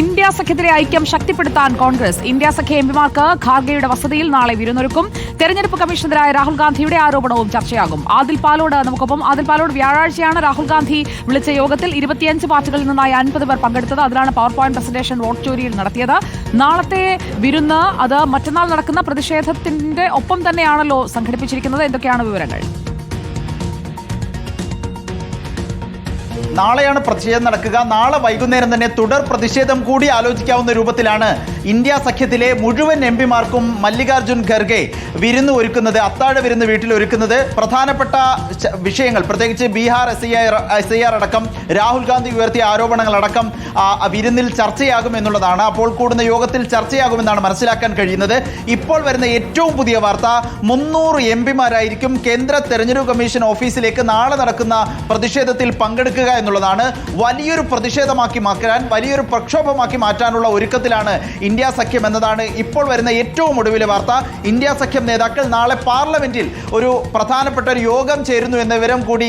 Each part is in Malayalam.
ഇന്ത്യ സഖ്യത്തിലെ ഐക്യം ശക്തിപ്പെടുത്താൻ കോൺഗ്രസ്. ഇന്ത്യ സഖ്യ എംപിമാർക്ക് ഖാർഗെയുടെ വസതിയിൽ നാളെ വിരുന്നൊരുക്കും. തെരഞ്ഞെടുപ്പ് കമ്മീഷണറായ രാഹുൽ ഗാന്ധിയുടെ ആരോപണവും ചർച്ചയാകും. ആദിൽ പാലോട് നമുക്കൊപ്പം. ആദിൽ പാലോട് വ്യാഴാഴ്ചയാണ് രാഹുൽ ഗാന്ധി വിളിച്ച യോഗത്തിൽ ഇരുപത്തിയഞ്ച് പാർട്ടികളിൽ നിന്നായി അൻപത് പേർ പങ്കെടുത്തത്. അതിലാണ് പവർ പോയിന്റ് പ്രസന്റേഷൻ വോട്ട് ചോരിയിൽ നടത്തിയത്. നാളത്തെ വിരുന്ന് അത് മറ്റന്നാൾ നടക്കുന്ന പ്രതിഷേധത്തിന്റെ ഒപ്പം തന്നെയാണല്ലോ സംഘടിപ്പിച്ചിരിക്കുന്നത്. എന്തൊക്കെയാണ് വിവരങ്ങൾ? നാളെയാണ് പ്രതിഷേധം നടക്കുക. നാളെ വൈകുന്നേരം തന്നെ തുടർ പ്രതിഷേധം കൂടി ആലോചിക്കാവുന്ന രൂപത്തിലാണ് ഇന്ത്യ സഖ്യത്തിലെ മുഴുവൻ എം പിമാർക്കും മല്ലികാർജുൻ ഖർഗെ വിരുന്ന് ഒരുക്കുന്നത് അത്താഴ വിരുന്ന് വീട്ടിൽ ഒരുക്കുന്നത്. പ്രധാനപ്പെട്ട വിഷയങ്ങൾ പ്രത്യേകിച്ച് Bihar S I S I R അടക്കം രാഹുൽ ഗാന്ധി ഉയർത്തിയ ആരോപണങ്ങളടക്കം വിരുന്നിൽ ചർച്ചയാകും എന്നുള്ളതാണ്. അപ്പോൾ കൂടുന്ന യോഗത്തിൽ ചർച്ചയാകുമെന്നാണ് മനസ്സിലാക്കാൻ കഴിയുന്നത്. ഇപ്പോൾ വരുന്ന ഏറ്റവും പുതിയ വാർത്ത മുന്നൂറ് എം പിമാരായിരിക്കും കേന്ദ്ര തെരഞ്ഞെടുപ്പ് കമ്മീഷൻ ഓഫീസിലേക്ക് നാളെ നടക്കുന്ന പ്രതിഷേധത്തിൽ പങ്കെടുക്കുക എന്നുള്ളതാണ് വലിയൊരു പ്രതിഷേധമാക്കി മാറ്റാൻ വലിയൊരു പ്രക്ഷോഭമാക്കി മാറ്റാനുള്ള ഒരുക്കത്തിലാണ് ഇന്ത്യ സഖ്യം എന്നതാണ് ഇപ്പോൾ വരുന്ന ഏറ്റവും ഒടുവിലെ വാർത്ത. ഇന്ത്യ സഖ്യം നേതാക്കൾ നാളെ പാർലമെന്റിൽ ഒരു പ്രധാനപ്പെട്ട ഒരു യോഗം ചേരുന്നു എന്ന വിവരം കൂടി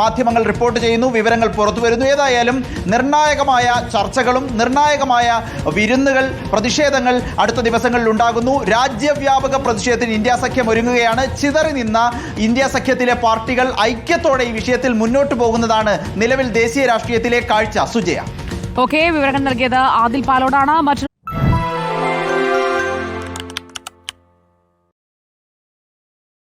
മാധ്യമങ്ങൾ റിപ്പോർട്ട് ചെയ്യുന്നു വിവരങ്ങൾ പുറത്തു വരുന്നു. ഏതായാലും നിർണായകമായ ചർച്ചകളും നിർണായകമായ വിരുന്നുകൾ പ്രതിഷേധങ്ങൾ അടുത്ത ദിവസങ്ങളിൽ ഉണ്ടാകുന്നു. രാജ്യവ്യാപക പ്രതിഷേധത്തിന് ഇന്ത്യ സഖ്യം ഒരുങ്ങുകയാണ്. ചിതറി നിന്ന ഇന്ത്യ സഖ്യത്തിലെ പാർട്ടികൾ ഐക്യത്തോടെ ഈ വിഷയത്തിൽ മുന്നോട്ട് പോകുന്നതാണ് നിലവിൽ ദേശീയ രാഷ്ട്രീയത്തിലെ കാഴ്ച സുജയ. ഓക്കെ വിവരങ്ങൾ നൽകിയത് ആദിൽ പാലോടാണ്. മറ്റൊരു